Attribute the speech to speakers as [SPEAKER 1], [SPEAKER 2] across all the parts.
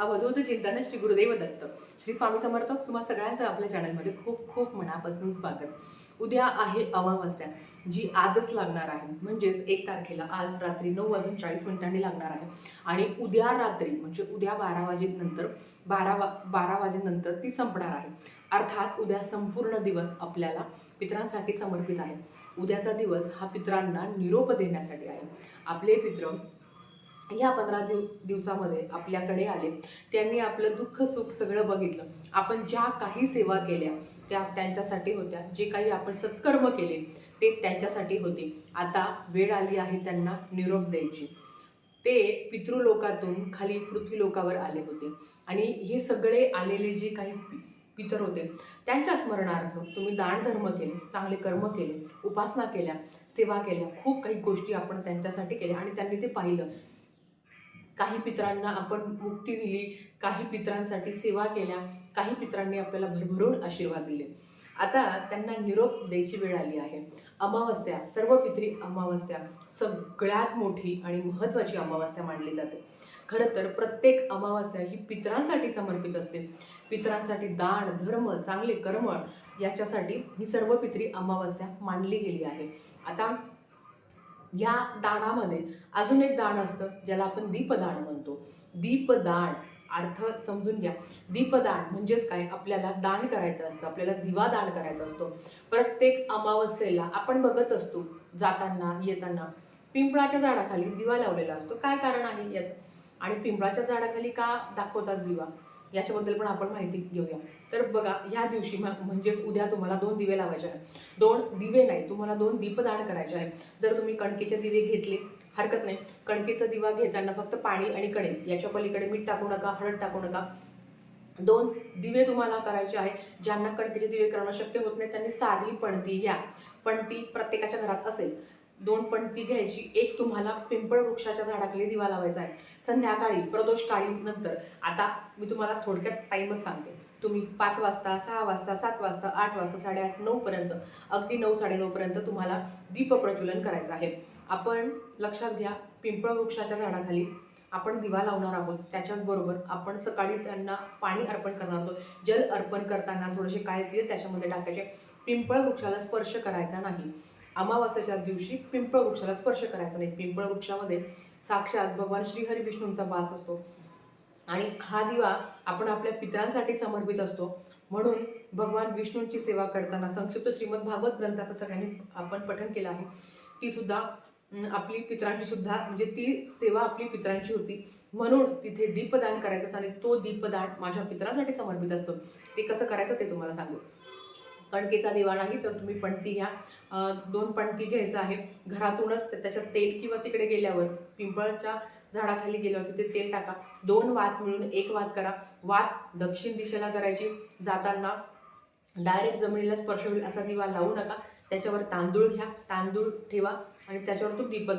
[SPEAKER 1] अवधूत चिंतन श्री गुरुदेव दत्त. श्री स्वामी समर्थ तुम्हा सगळ्यांचं आपल्या चॅनलमध्ये खूप खूप मनापासून स्वागत. उद्या आहे अमावस्या जी आजच लागणार आहे. म्हणजेच एक तारखेला आज रात्री नऊ वाजून चाळीस मिनिटांनी लागणार आहे. आणि उद्या रात्री म्हणजे उद्या बारा वाजेनंतर बारा वा बारा वाजेनंतर ती संपणार आहे. अर्थात उद्या संपूर्ण दिवस आपल्याला पितरांसाठी समर्पित आहे. उद्याचा दिवस हा पितरांना निरोप देण्यासाठी आहे. आपले पित्र या पंधरा दिव दिवसामध्ये आपल्याकडे आले. त्यांनी आपलं दुःख सुख सगळं बघितलं. आपण ज्या काही सेवा केल्या त्या त्यांच्यासाठी होत्या. जे काही आपण सत्कर्म केले ते त्यांच्यासाठी होते. आता वेळ आली आहे त्यांना निरोप द्यायची. ते पितृलोकातून खाली पृथ्वीलोकावर आले होते. आणि हे सगळे आलेले जे काही पितर होते त्यांच्या स्मरणार्थ तुम्ही दानधर्म केले चांगले कर्म केले उपासना केल्या सेवा केल्या खूप काही गोष्टी आपण त्यांच्यासाठी केल्या आणि त्यांनी ते पाहिलं. काही पित्रांना आपण मुक्ती दिली काही पितरांसाठी सेवा केल्या काही पित्रांनी आपल्याला भरभरून आशीर्वाद दिले. आता त्यांना निरोप द्यायची वेळ आली आहे. अमावस्या सर्व पितरी अमावस्या सगळ्यात मोठी आणि महत्त्वाची अमावस्या मानली जाते. खरं तर प्रत्येक अमावस्या ही पितरांसाठी समर्पित असते. पितरांसाठी दान धर्म चांगले कर्म याच्यासाठी ही सर्व पितरी अमावस्या मानली गेली आहे. आता या दानामध्ये अजून एक दान असतं ज्याला आपण दीपदान म्हणतो. दीपदान अर्थ समजून घ्या. दीपदान म्हणजेच काय? आपल्याला दान करायचं असतं आपल्याला दिवा दान करायचा असतो. प्रत्येक अमावस्येला आपण बघत असतो जाताना येताना. पिंपळाच्या झाडाखाली दिवा लावलेला असतो. काय कारण आहे याचं? आणि पिंपळाच्या झाडाखाली का दाखवतात दिवा? याच्याबद्दल पण आपण माहिती घेऊया. तर बघा ह्या दिवशी म्हणजेच उद्या तुम्हाला दोन दिवे लावायचे आहेत. दोन दिवे नाही तुम्हाला दोन दीपदान करायचे आहे जर तुम्ही कणकेचे दिवे घेतले हरकत नाही. कणकेचा दिवा घेताना फक्त पाणी आणि कणिक याच्या पलीकडे मीठ टाकू नका हळद टाकू नका. दोन दिवे तुम्हाला करायचे आहे ज्यांना कणकेचे दिवे करणं शक्य होत नाही त्यांनी साधी पणती घ्या. पणती प्रत्येकाच्या घरात असेल. दोन पणती घ्यायची. एक तुम्हाला पिंपळ वृक्षाच्या झाडाखाली दिवा लावायचा आहे. संध्याकाळी प्रदोष नंतर. आता मी तुम्हाला थोडक्यात टाईमच सांगते. तुम्ही पाच वाजता सहा वाजता सात वाजता आठ वाजता साडेआठ नऊपर्यंत अगदी नऊ साडेनऊपर्यंत तुम्हाला दीप प्रज्वलन करायचं आहे. आपण लक्षात घ्या पिंपळ वृक्षाच्या झाडाखाली आपण दिवा लावणार आहोत. त्याच्याचबरोबर आपण सकाळी त्यांना पाणी अर्पण करणार आहोत. जल अर्पण करताना थोडेसे काळे तीळ त्याच्यामध्ये टाकायचे. पिंपळ वृक्षाला स्पर्श करायचा नाही. अमावास्याच्या दिवशी पिंपळ वृक्षाला स्पर्श करायचा नाही. पिंपळ वृक्षामध्ये साक्षात भगवान श्रीहरी विष्णूंचा वास असतो. आणि हा दिवा आपण आपल्या पित्रांसाठी समर्पित असतो. म्हणून भगवान विष्णूंची सेवा करताना संक्षिप्त श्रीमद भागवत ग्रंथाचं सगळ्यांनी आपण पठन केलं आहे. ती सुद्धा आपली पित्रांची सुद्धा म्हणजे ती सेवा आपली पित्रांची होती. म्हणून तिथे दीपदान करायचं आणि तो दीपदान माझ्या पित्रांसाठी समर्पित असतो. ते कसं करायचं ते तुम्हाला सांगू. कणकेचा दिवा नाही तर तुम्ही पणती घ्या. दोन पणती घ्यायचं आहे. घरातूनच त्याच्यात तेल किंवा तिकडे गेल्यावर पिंपळच्या झाडाखाली गेल्यावर तिथे तेल टाका. दोन वात मिळून एक वात करा. वात दक्षिण दिशेला करायची. जाताना डायरेक्ट जमिनीला स्पर्श होईल असा दिवा लावू नका. त्याच्यावर तांदूळ घ्या तांदूळ ठेवा आणि त्याच्यावर तो दीप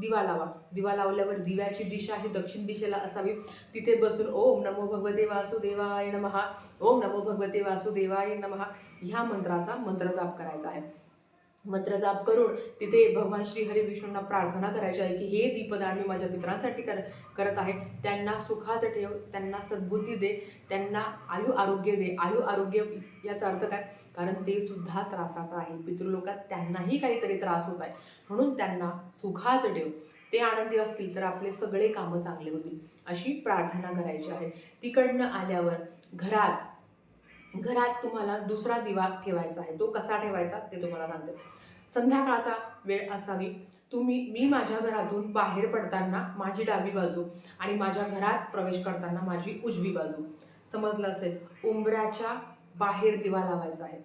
[SPEAKER 1] दिवा लावा. दिवा लावल्यावर दिव्याची दिशा ही दक्षिण दिशेला असावी. तिथे बसून ओम नमो भगवते वासुदेवाय नमहा ओम नमो भगवते वासुदेवाय नमहा ह्या मंत्राचा मंत्र जाप करायचा आहे. मंत्र जाप करून तिथे भगवान श्री हरी विष्णूंना प्रार्थना करायची आहे की हे दीपदान मी माझ्या मित्रांसाठी कर करत आहे. त्यांना सुखात ठेव त्यांना सद्बुद्धी दे त्यांना आयु आरोग्य दे. आयु आरोग्य याचा अर्थ काय? कारण ते सुद्धा त्रासात आहे. पितृलोकात त्यांनाही काहीतरी त्रास होत आहे. म्हणून त्यांना सुखात ठेव. ते आनंदी असतील तर आपले सगळे कामं चांगले होतील. अशी प्रार्थना करायची आहे. तिकडनं आल्यावर घरात घरात तुम्हाला दुसरा दिवा ठेवायचा आहे. तो कसा ठेवायचा ते तुम्हाला सांगते. संध्याकाळचा वेळ असावी. तुम्ही मी माझ्या घरातून बाहेर पडताना माझी डावी बाजू आणि माझ्या घरात प्रवेश करताना माझी उजवी बाजू. समजलं असेल? उंबऱ्याच्या बाहेर दिवा लावायचा आहे.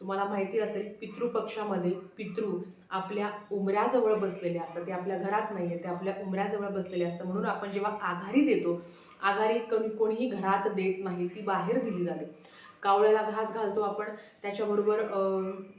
[SPEAKER 1] तुम्हाला माहिती असेल पितृपक्षामध्ये पितृ आपल्या उमऱ्याजवळ बसलेले असतात. ते आपल्या घरात नाही आहे ते आपल्या उमऱ्याजवळ बसलेले असतात. म्हणून आपण जेव्हा आघारी देतो आघारी कमी कोणीही घरात देत नाही ती बाहेर दिली जाते. कावळ्याला घास घालतो आपण त्याच्याबरोबर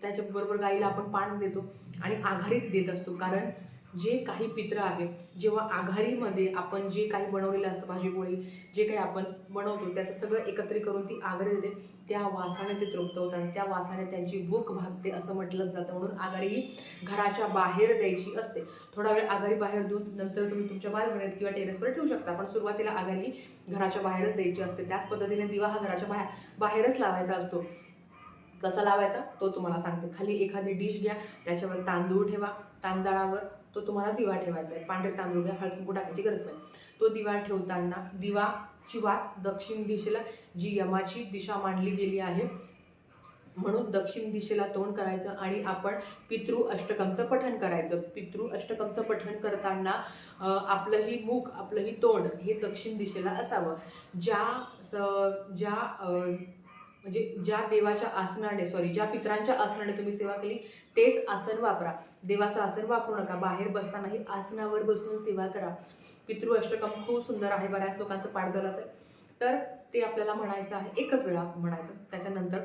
[SPEAKER 1] त्याच्याबरोबर गाईला आपण पान देतो आणि आघारीत देत असतो. कारण जे काही पित्र आहे जेव्हा आघाडीमध्ये आपण जे काही बनवलेलं असतं भाजीपोळी जे काही आपण बनवतो त्याचं सगळं एकत्रित करून ती आघाडी देते त्या वासाने ते तृप्त होतात आणि त्या वासाने त्यांची भूक भागते असं म्हटलं जातं. म्हणून आघाडी ही घराच्या बाहेर द्यायची असते. थोडा वेळ आघाडी बाहेर देऊन नंतर तुम्ही तुमच्या बाल्कनीत किंवा टेरेसवर ठेवू शकता. पण सुरुवातीला आघाडी घराच्या बाहेरच द्यायची असते. त्याच पद्धतीने दिवा हा घराच्या बाहेर बाहेरच लावायचा असतो. कसा लावायचा? तो तुम्हाला सांगते. खाली एखादी डिश घ्या त्याच्यावर तांदूळ ठेवा. तांदळावर तो तुम्हाला दिवा ठेवायचा आहे. पांढरे तांदूळ घ्या हळद टाकायची गरज नाही. तो दिवा ठेवताना दिवाची वात दक्षिण दिशेला जी यमाची दिशा मांडली गेली आहे म्हणून दक्षिण दिशेला तोंड करायचं आणि आपण पितृ अष्टकमचं पठण करायचं. पितृ अष्टकमचं पठण करताना आपलंही मुख आपलंही तोंड हे दक्षिण दिशेला असावं. ज्या स- ज्या म्हणजे ज्या देवाच्या आसनाने सॉरी ज्या पित्रांच्या आसनाने तुम्ही सेवा केली तेच आसन वापरा. देवाचं आसन वापरू नका. बाहेर बसतानाही आसनावर बसून सेवा करा. पितृ अष्टकम खूप सुंदर आहे. बऱ्याच लोकांचं पाठ झालं असेल. तर ते आपल्याला म्हणायचं आहे. एकच वेळा म्हणायचं. त्याच्यानंतर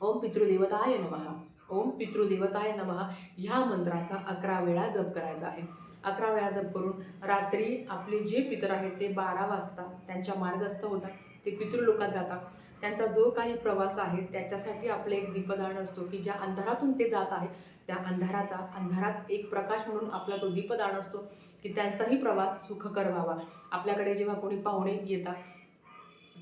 [SPEAKER 1] ओम पितृदेवताय नमः. ओम पितृदेवताय नमः. ह्या मंत्राचा अकरा वेळा जप करायचा आहे. अकरा वेळा जप करून रात्री आपले जे पितर आहेत ते बारा वाजता त्यांच्या मार्गस्थ होतात. ते पितृलोकात जातात. त्यांचा जो काही प्रवास आहे त्याच्यासाठी आपलं एक दीपदान असतो की ज्या अंधारातून ते जात आहे त्या अंधाराचा अंधारात एक प्रकाश म्हणून आपला तो दीपदान असतो की त्यांचाही प्रवास सुखकर व्हावा आपल्याकडे जेव्हा कोणी पाहुणे येतात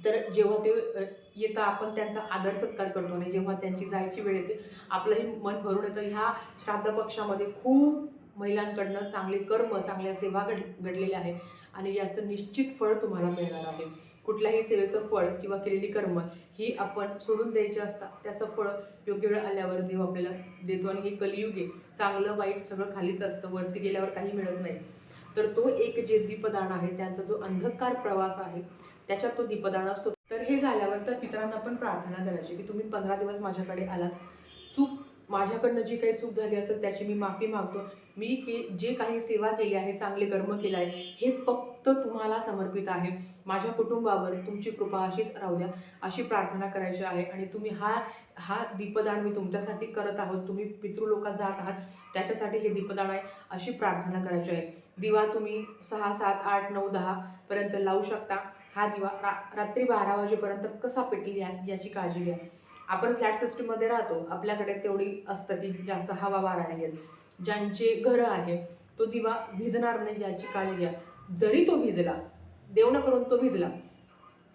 [SPEAKER 1] तर जेव्हा ते येता येतं आपण त्यांचा आदर सत्कार करतो आणि जेव्हा त्यांची जायची वेळ येते आपलंही मन भरून येतं. ह्या श्राद्ध पक्षामध्ये खूप महिलांकडनं चांगले कर्म चांगल्या सेवा घड घडलेल्या आहे आणि याचं निश्चित फळ तुम्हाला मिळणार आहे. कुठल्याही सेवेचं फळ किंवा केलेली कर्म ही आपण सोडून द्यायची असतात त्याचं फळ योग्य वेळ आल्यावर देव आपल्याला देतो. आणि हे कलियुगे चांगलं वाईट सगळं खालीच असतं. वरती गेल्यावर काही मिळत नाही. तर तो एक जे दीपदान आहे त्यांचा जो अंधकार प्रवास आहे त्याच्यात तो दीपदान असतो. तर हे झाल्यावर तर पितरांना पण प्रार्थना करायची की तुम्ही पंधरा दिवस माझ्याकडे आलात. माझ्याकडनं जी काही चूक झाली असेल त्याची मी माफी मागतो. मी के जे काही सेवा केली आहे चांगले कर्म केलं आहे हे फक्त तुम्हाला समर्पित आहे. माझ्या कुटुंबावर तुमची कृपा अशीच राहू द्या अशी प्रार्थना करायची आहे. आणि तुम्ही हा हा दीपदान मी तुमच्यासाठी करत आहोत. तुम्ही पितृलोकात जात आहात त्याच्यासाठी हे दीपदान आहे अशी प्रार्थना करायची आहे. दिवा तुम्ही सहा सात आठ नऊ दहापर्यंत लावू शकता. हा दिवा रा रात्री बारा वाजेपर्यंत कसा पेटेल या याची काळजी घ्या. आपण फ्लॅट सिस्टीममध्ये राहतो आपल्याकडे तेवढी असतं की जास्त हवा वारा नाही येत ज्यांचे घरं आहे तो दिवा भिजणार नाही याची काळजी घ्या. जरी तो भिजला देव न करून तो भिजला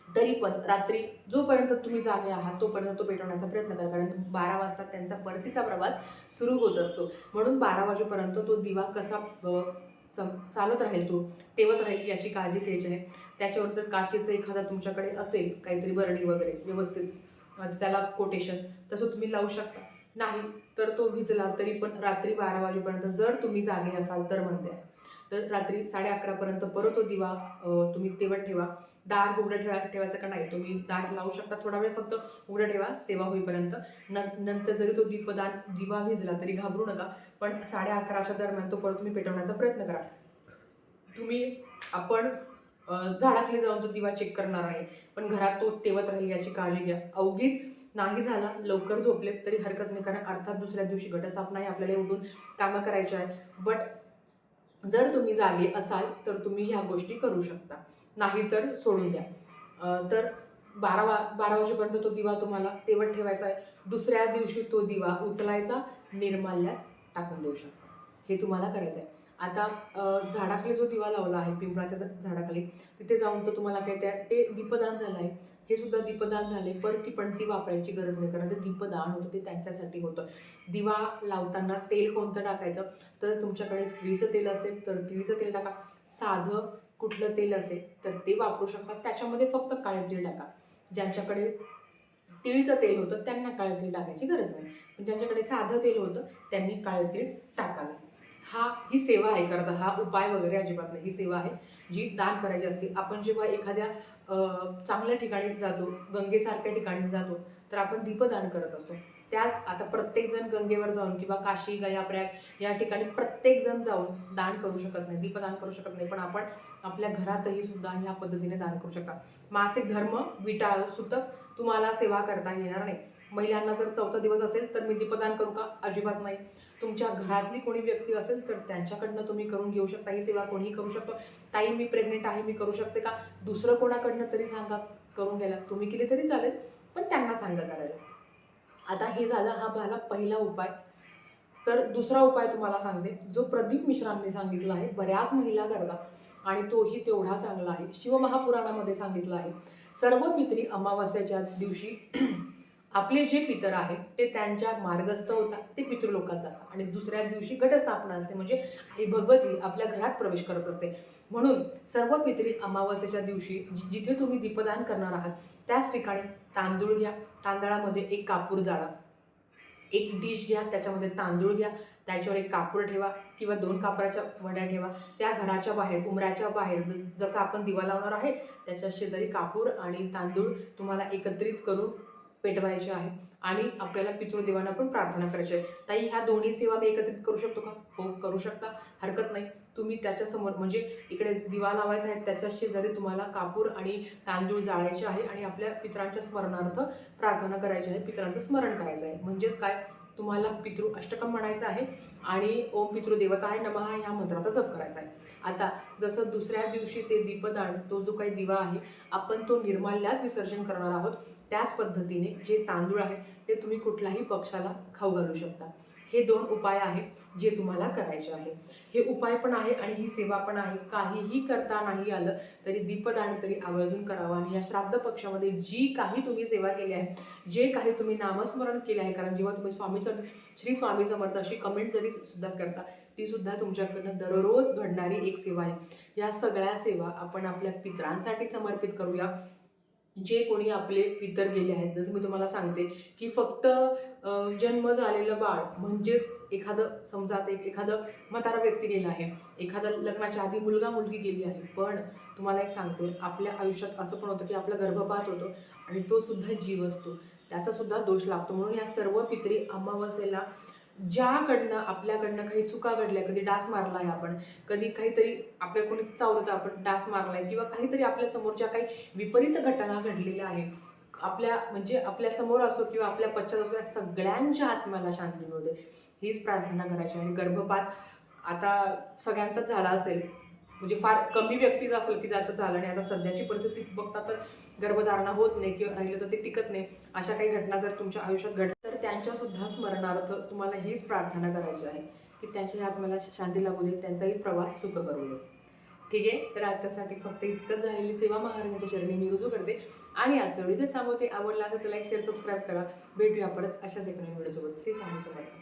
[SPEAKER 1] तरी पण रात्री जोपर्यंत तुम्ही जागे आहात तोपर्यंत तो पेटवण्याचा प्रयत्न करा. कारण बारा वाजता त्यांचा परतीचा प्रवास सुरू होत असतो. म्हणून बारा वाजेपर्यंत तो दिवा कसा चम- चालत राहील तो तेवत राहील याची काळजी घ्यायची आहे. त्याच्यावर जर काचेचं एखादा तुमच्याकडे असेल काहीतरी बरणी वगैरे व्यवस्थित त्याला कोटेशन तसं तुम्ही लावू शकता. नाही तर तो विजला तरी पण रात्री बारा वाजेपर्यंत जर तुम्ही जागे असाल तर म्हणते. तर रात्री साडे अकरापर्यंत परत तो दिवा तुम्ही तेवत ठेवा. दार उघडं ठेवा ठेवायचं का नाही? तुम्ही दार लावू शकता थोडा वेळ फक्त. उघडं ठेवा सेवा होईपर्यंत. न नंतर जरी तो दीपदान दिवा विजला तरी घाबरू नका. पण साडे अकराच्या दरम्यान तो परत तुम्ही पेटवण्याचा प्रयत्न करा. तुम्ही आपण झाडाखाली जाऊन तो दिवा चेक करणार नाही पण घरात तो तेवत राहील याची काळजी घ्या. अवघीच नाही झाला लवकर झोपले तरी हरकत नाही. कारण अर्थात दुसऱ्या दिवशी घटस्थापना आहे आपल्याला उठून कामं करायची आहे. बट जर तुम्ही जागे असाल तर तुम्ही ह्या गोष्टी करू शकता. नाही तर सोडून द्या. तर बारा वा बारा वाजेपर्यंत तो दिवा तुम्हाला तेवट ठेवायचा आहे. दुसऱ्या दिवशी तो दिवा उचलायचा निर्माल्यात टाकून देऊ शकता. हे तुम्हाला करायचं आहे. आता झाडाखाली जो दिवा लावला आहे पिंपळाच्या झाडाखाली तिथे जाऊन तर तुम्हाला काय त्या ते दीपदान झालं आहे. हे सुद्धा दीपदान झाले पर ती पण ती वापरायची गरज नाही कारण ते दीपदान होतं ते त्यांच्यासाठी होतं. दिवा लावताना तेल कोणतं टाकायचं? तर तुमच्याकडे तिळीचं तेल असेल तर तिळीचं तेल टाका. साधं कुठलं तेल असेल तर ते वापरू शकतात त्याच्यामध्ये फक्त काळे तीळ टाका. ज्यांच्याकडे तिळीचं तेल होतं त्यांना काळे तीळ टाकायची गरज नाही. पण ज्यांच्याकडे साधं तेल होतं त्यांनी काळे तीळ टाकावे. हा ही सेवा आहे करता हा उपाय वगैरे अजिबात नाही. ही सेवा आहे जी दान करायची असते. आपण जेव्हा एखाद्या चांगल्या ठिकाणी जातो गंगेसारख्या ठिकाणी जातो तर आपण दीपदान करत असतो. त्याच आता प्रत्येकजण गंगेवर जाऊन किंवा काशी गया प्रयाग या ठिकाणी प्रत्येकजण जाऊन दान करू शकत नाही दीपदान करू शकत नाही. पण आपण आपल्या घरातही सुद्धा ह्या पद्धतीने दान करू शकता. मासिक धर्म विटाळ सुतक तुम्हाला सेवा करता येणार नाही. महिलांना जर चौथा दिवस असेल तर मी दीपदान करू का? अजिबात नाही. तुमच्या घरातली कोणी व्यक्ती असेल तर त्यांच्याकडनं तुम्ही करून घेऊ शकता. ही सेवा कोणीही करू शकतो. ताई मी प्रेग्नेंट आहे मी करू शकते का? दुसरं कोणाकडनं तरी सांगा करून घ्यायला. तुम्ही केले तरी चालेल पण त्यांना सांगा करायला. आता हे झाला हा झाला पहिला उपाय. तर दुसरा उपाय तुम्हाला सांगते. जो प्रदीप मिश्रांनी सांगितला आहे बऱ्याच महिला करता आणि तोही तेवढा चांगला आहे. शिवमहापुराणामध्ये सांगितलं आहे सर्व मित्री अमावस्याच्या दिवशी आपले जे पितर आहेत ते त्यांच्या मार्गस्थ होतात ते पितृलोकात जातात आणि दुसऱ्या दिवशी घटस्थापना असते म्हणजे आई भगवती आपल्या घरात प्रवेश करत असते. म्हणून सर्व पितरी अमावस्येच्या दिवशी जिथे तुम्ही दीपदान करणार आहात त्याच ठिकाणी तांदूळ घ्या. तांदळामध्ये एक कापूर जाळा. एक डिश घ्या त्याच्यामध्ये तांदूळ घ्या. त्याच्यावर एक कापूर ठेवा किंवा दोन कापराच्या वड्या ठेवा. त्या घराच्या बाहेर उमऱ्याच्या बाहेर ज- जसं आपण दिवा लावणार आहे त्याच्या शेजारी कापूर आणि तांदूळ तुम्हाला एकत्रित करून पेटवायचे आहे. आणि आपल्याला पितृदेवांना पण प्रार्थना करायची आहे. ताई ह्या दोन्ही सेवा मी एकत्रित करू शकतो का? हो करू शकता. हरकत नाही. तुम्ही त्याच्यासमोर म्हणजे इकडे दिवा लावायचा आहे त्याच्या शेजारी तुम्हाला कापूर आणि तांदूळ जाळायचे आहे आणि आपल्या पितरांच्या स्मरणार्थ प्रार्थना करायची आहे. पितरांचं स्मरण करायचं आहे. म्हणजेच काय? तुम्हाला पितृ अष्टकम म्हणायचं आहे आणि ओम पितृ आहे नमः ह्या मंत्राचा जप करायचा आहे. आता जसं दुसऱ्या दिवशी ते दीपदान तो जो काही दिवा आहे आपण तो निर्माल्यात विसर्जन करणार आहोत. त्याच पद्धतीने जे तांदूळ आहे ते तुम्ही कुठल्याही पक्षाला खाऊ घालू शकता. हे दोन उपाय आहेत जे तुम्हाला करायचे आहे हे उपाय पण आहे आणि ही सेवा पण आहे. काहीही करता नाही आलं तरी दीपदान तरी आवर्जून करावं आणि या श्राद्ध पक्षामध्ये जी काही तुम्ही सेवा केली आहे जे काही तुम्ही नामस्मरण केले आहे कारण जेव्हा तुम्ही स्वामी श्री स्वामी समर्थ अशी कमेंट जरी सुद्धा करता ती सुद्धा तुमच्याकडनं दररोज घडणारी एक सेवा आहे. या सगळ्या सेवा आपण आपल्या पितरांसाठी समर्पित करूया. जे कोणी आपले पितर गेले आहेत जसं मी तुम्हाला सांगते की फक्त जन्म झालेलं बाळ म्हणजेच एखादं समजा आता एक एखादं म्हातारा व्यक्ती गेला आहे एखादं लग्नाच्या आधी मुलगा मुलगी गेली आहे पण तुम्हाला एक सांगते आपल्या आयुष्यात असं पण होतं की आपला गर्भपात होतो आणि तो सुद्धा जीव असतो. त्याचा सुद्धा दोष लागतो. म्हणून या सर्व पितरी अमावस्येला ज्याकडनं आपल्याकडनं काही चुका घडल्या कधी डास मारला आहे आपण कधी काहीतरी आपल्या कोणी चावलं तर आपण डास मारलाय किंवा काहीतरी आपल्या समोरच्या काही विपरीत घटना घडलेल्या आहे आपल्या म्हणजे आपल्यासमोर असो किंवा आपल्या पश्चात सगळ्यांच्या आत्म्याला शांती मिळू दे. हीच प्रार्थना करायची. आणि गर्भपात आता सगळ्यांचाच झाला असेल म्हणजे फार कमी व्यक्तीच असेल की जाता झालं आणि आता सध्याची परिस्थिती बघता तर गर्भधारणा होत नाही किंवा राहिलं तर ते टिकत नाही. अशा काही घटना जर तुमच्या आयुष्यात घडल्या त्यांच्यासुद्धा त्यांच्या सुद्धा स्मरणार्थ तुम्हाला हीच प्रार्थना करायची आहे की त्यांच्या आत्म्याला शांती लागू दे त्यांचाही प्रवास सुख करू दे. ठीक आहे? तर आजच्यासाठी फक्त इतकंच झालेली सेवा महाराजांच्या चरणी मी रुजू करते. आणि आजचा व्हिडिओ जे सांगते आवडला असेल तर लाईक शेअर सबस्क्राईब करा. भेटूया परत अशाच एका व्हिडिओसोबत. श्री स्वामी समर्थ.